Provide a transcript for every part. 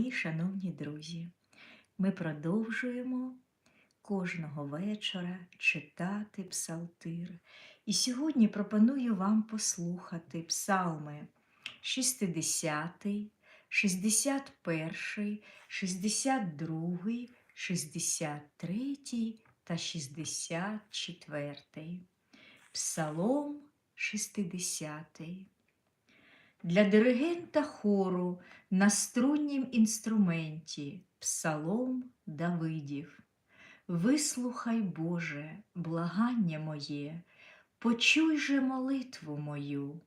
Мої шановні друзі, ми продовжуємо кожного вечора читати псалтир. І сьогодні пропоную вам послухати псалми 60, 61, 62, 63 та 64. Псалом 60. Для диригента хору на струннім інструменті Псалом Давидів. Вислухай, Боже, благання моє, почуй же молитву мою,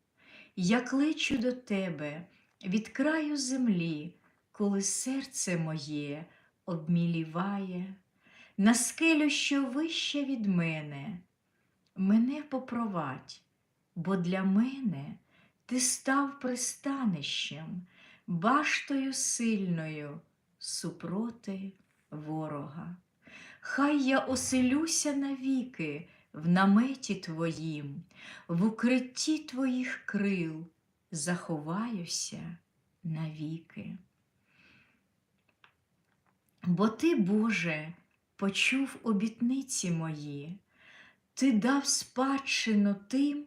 я кличу до Тебе від краю землі, коли серце моє обміліває, на скелю, що вище від мене, мене попровадь, бо для мене ти став пристанищем, баштою сильною супроти ворога. Хай я оселюся навіки в наметі Твоїм, в укритті Твоїх крил заховаюся навіки. Бо Ти, Боже, почув обітниці мої, Ти дав спадщину тим,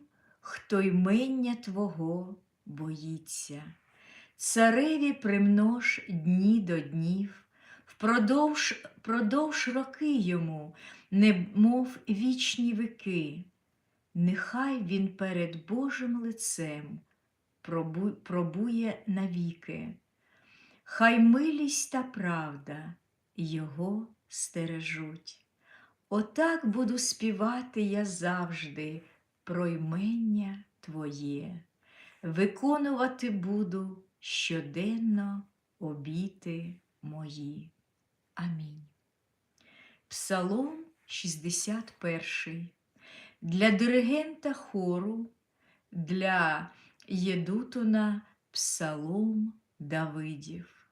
хто ймення Твого боїться. Цареві примнож дні до днів, впродовж продовж роки йому, немов вічні вики. Нехай він перед Божим лицем пробу, пробує навіки, хай милість та правда його стережуть. Отак буду співати я завжди про ймення Твоє, виконувати буду щоденно обіти мої. Амінь. Псалом 61. Для диригента хору, для Єдутуна Псалом Давидів.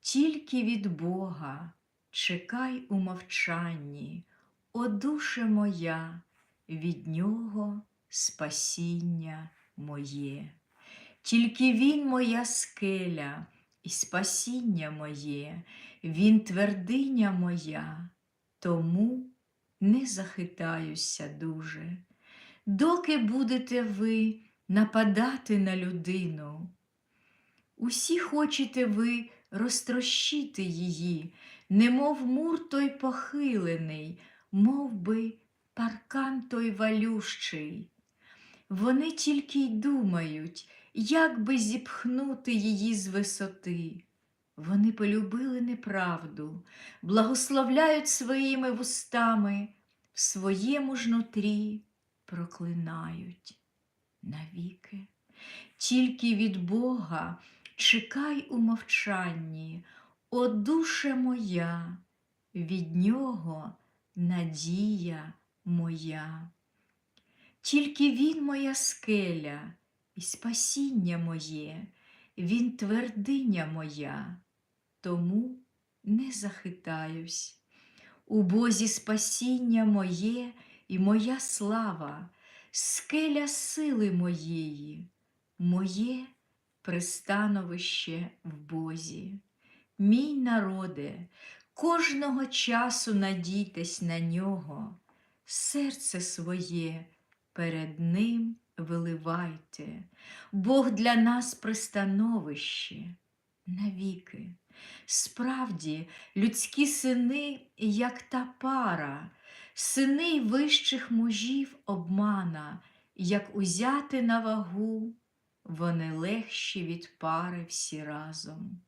Тільки від Бога чекай у мовчанні, о душе моя, від Нього спасіння моє. Тільки Він моя скеля і спасіння моє, Він твердиня моя, тому не захитаюся дуже. Доки будете ви нападати на людину, усі хочете ви розтрощити її, немов мур той похилений, мов би паркан той валющий. Вони тільки й думають, як би зіпхнути її з висоти. Вони полюбили неправду, благословляють своїми вустами, в своєму ж нутрі проклинають навіки. Тільки від Бога чекай у мовчанні, о душе моя, від Нього надія моя. Тільки Він моя скеля і спасіння моє, Він твердиня моя, тому не захитаюсь. У Бозі спасіння моє і моя слава, скеля сили моєї, моє пристановище в Бозі. Мій народе, кожного часу надійтесь на нього, серце своє перед Ним виливайте, Бог для нас пристановище навіки. Справді, людські сини, як та пара, сини вищих мужів обмана, як узяти на вагу, вони легші від пари всі разом.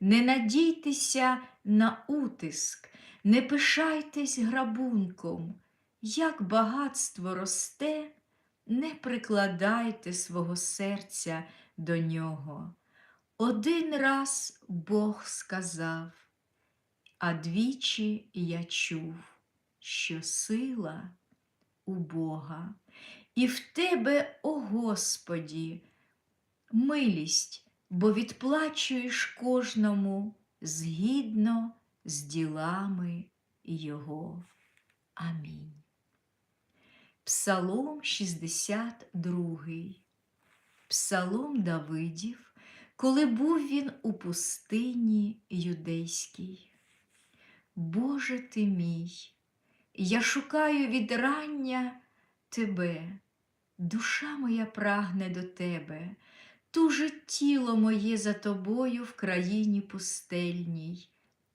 Не надійтеся на утиск, не пишайтесь грабунком, як багатство росте, не прикладайте свого серця до нього. Один раз Бог сказав, а двічі я чув, що сила у Бога, і в тебе, о Господі, милість, бо відплачуєш кожному згідно з ділами Його. Амінь. Псалом 62. Псалом Давидів коли був він у пустині юдейській. Боже ти мій, я шукаю від рання тебе, душа моя прагне до тебе, тужить тіло моє за тобою в країні пустельній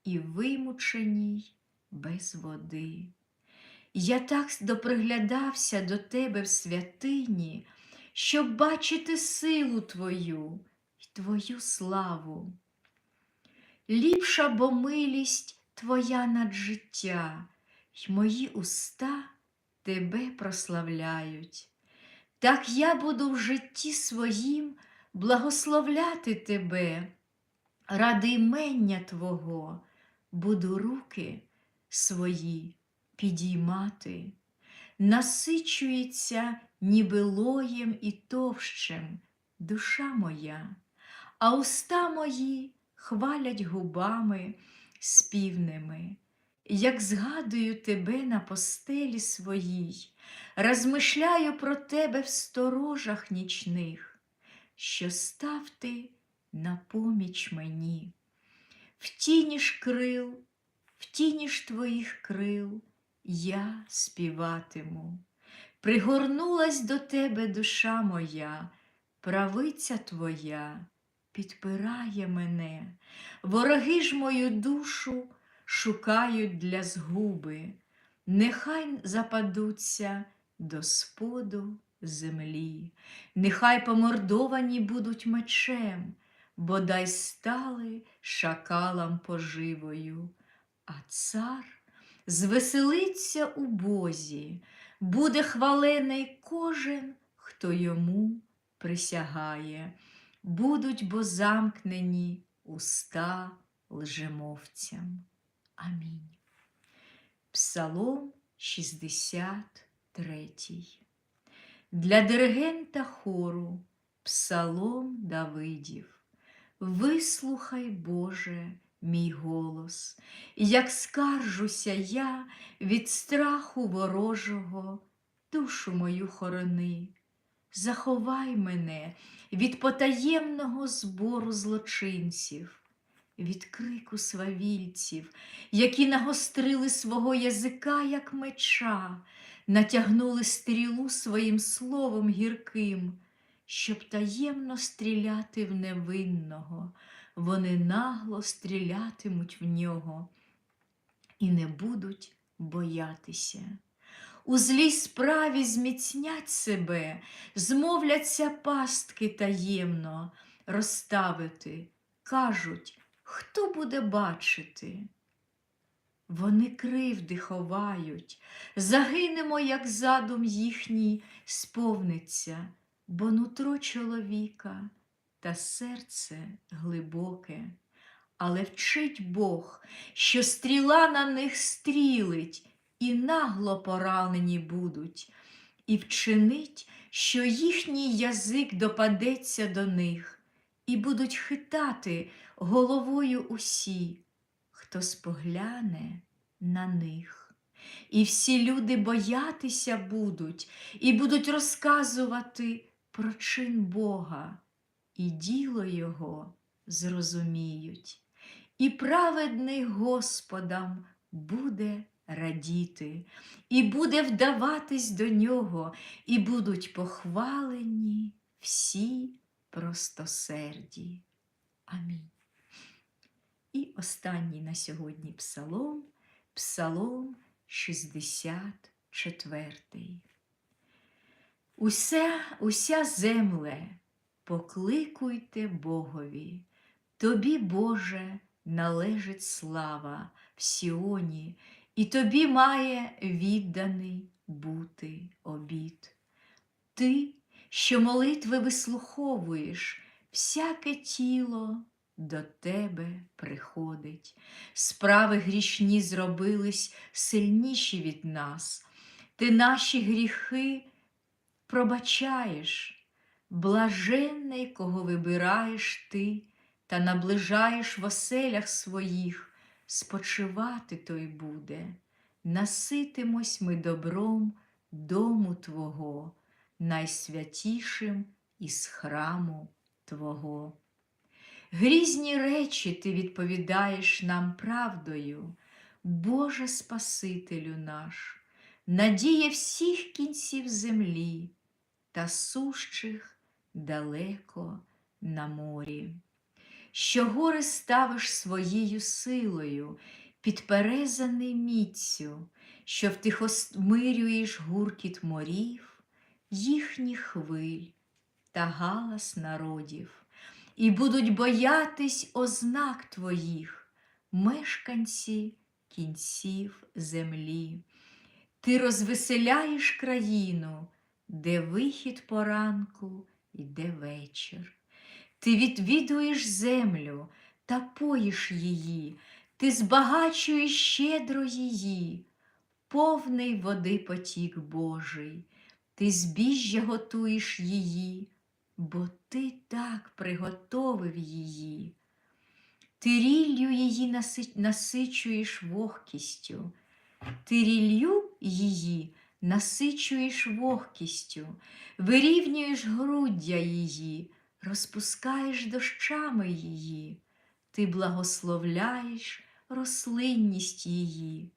і вимученій без води. Я так доприглядався до тебе в святині, щоб бачити силу твою й твою славу. Ліпша бо милість твоя над життя, й мої уста тебе прославляють. Так я буду в житті своїм благословляти тебе, ради імення Твого буду руки свої підіймати, насичується ніби лоєм і товщем душа моя, а уста мої хвалять губами співними, як згадую тебе на постелі своїй, розмишляю про тебе в сторожах нічних, що став ти на поміч мені, в тіні ж крил, в тіні ж твоїх крил я співатиму. Пригорнулась до тебе душа моя, правиця твоя підпирає мене, вороги ж мою душу шукають для згуби, нехай западуться до споду землі, нехай помордовані будуть мечем, бодай стали шакалам поживою, а цар звеселиться у Бозі, буде хвалений кожен, хто йому присягає, будуть бо замкнені уста лжемовцям. Амінь. Псалом 63. Для диригента хору Псалом Давидів. Вислухай, Боже, мій голос, як скаржуся я від страху ворожого, душу мою хорони. Заховай мене від потаємного збору злочинців, від крику свавільців, які нагострили свого язика, як меча, натягнули стрілу своїм словом гірким, щоб таємно стріляти в невинного, вони нагло стрілятимуть в нього і не будуть боятися. У злій справі зміцнять себе, змовляться пастки таємно розставити, кажуть, хто буде бачити? Вони кривди ховають, загинемо, як задум їхній сповниться, бо нутро чоловіка та серце глибоке. Але вчить Бог, що стріла на них стрілить, і нагло поранені будуть, і вчинить, що їхній язик допадеться до них, і будуть хитати головою усі, хто спогляне на них. І всі люди боятися будуть, і будуть розказувати про чин Бога, і діло Його зрозуміють, і праведний Господам буде радіти, і буде вдаватись до нього, і будуть похвалені всі простосерді. Амінь. І останній на сьогодні псалом, псалом 64. Уся, уся земле, покликуйте Богові, тобі, Боже, належить слава в Сіоні, і тобі має відданий бути обід. Ти, що молитви вислуховуєш, всяке тіло до тебе приходить. Справи грішні зробились сильніші від нас. Ти наші гріхи пробачаєш, блаженний, кого вибираєш ти та наближаєш в оселях своїх, спочивати той буде. Наситимось ми добром дому Твого, найсвятішим із храму Твого. Грізні речі ти відповідаєш нам правдою, Боже Спасителю наш, надія всіх кінців землі та сущих далеко на морі. Що гори ставиш своєю силою, підперезаний міцю, що втихомирюєш гуркіт морів, їхніх хвиль та галас народів, і будуть боятись ознак твоїх, мешканці кінців землі. Ти розвеселяєш країну, де вихід поранку йде вечір. Ти відвідуєш землю та поїш її, ти збагачуєш щедро її, повний води потік Божий, ти збіжжя готуєш її, бо ти так приготовив її. Ти ріллю її насичуєш вогкістю, ти ріллю її насичуєш вогкістю, вирівнюєш груддя її, розпускаєш дощами її, ти благословляєш рослинність її,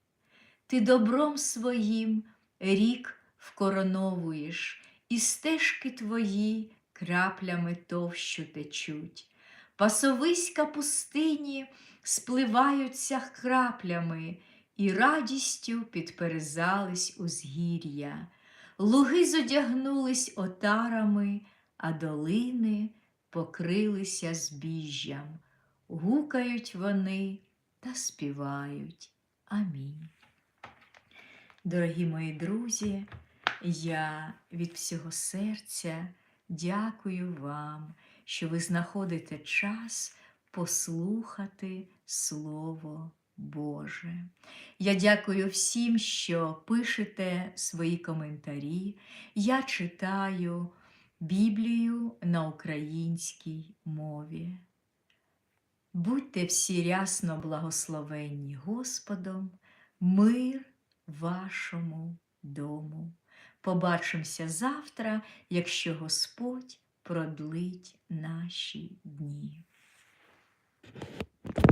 ти добром своїм рік вкороновуєш, і стежки твої краплями товщу течуть. Пасовиська пустині спливаються краплями, і радістю підперезались узгір'я. Луги зодягнулись отарами, а долини покрилися збіжжям. Гукають вони та співають. Амінь. Дорогі мої друзі, я від всього серця дякую вам, що ви знаходите час послухати Слово Боже. Я дякую всім, що пишете свої коментарі. Я читаю Біблію на українській мові. Будьте всі рясно благословенні Господом, мир вашому дому. Побачимося завтра, якщо Господь продлить наші дні.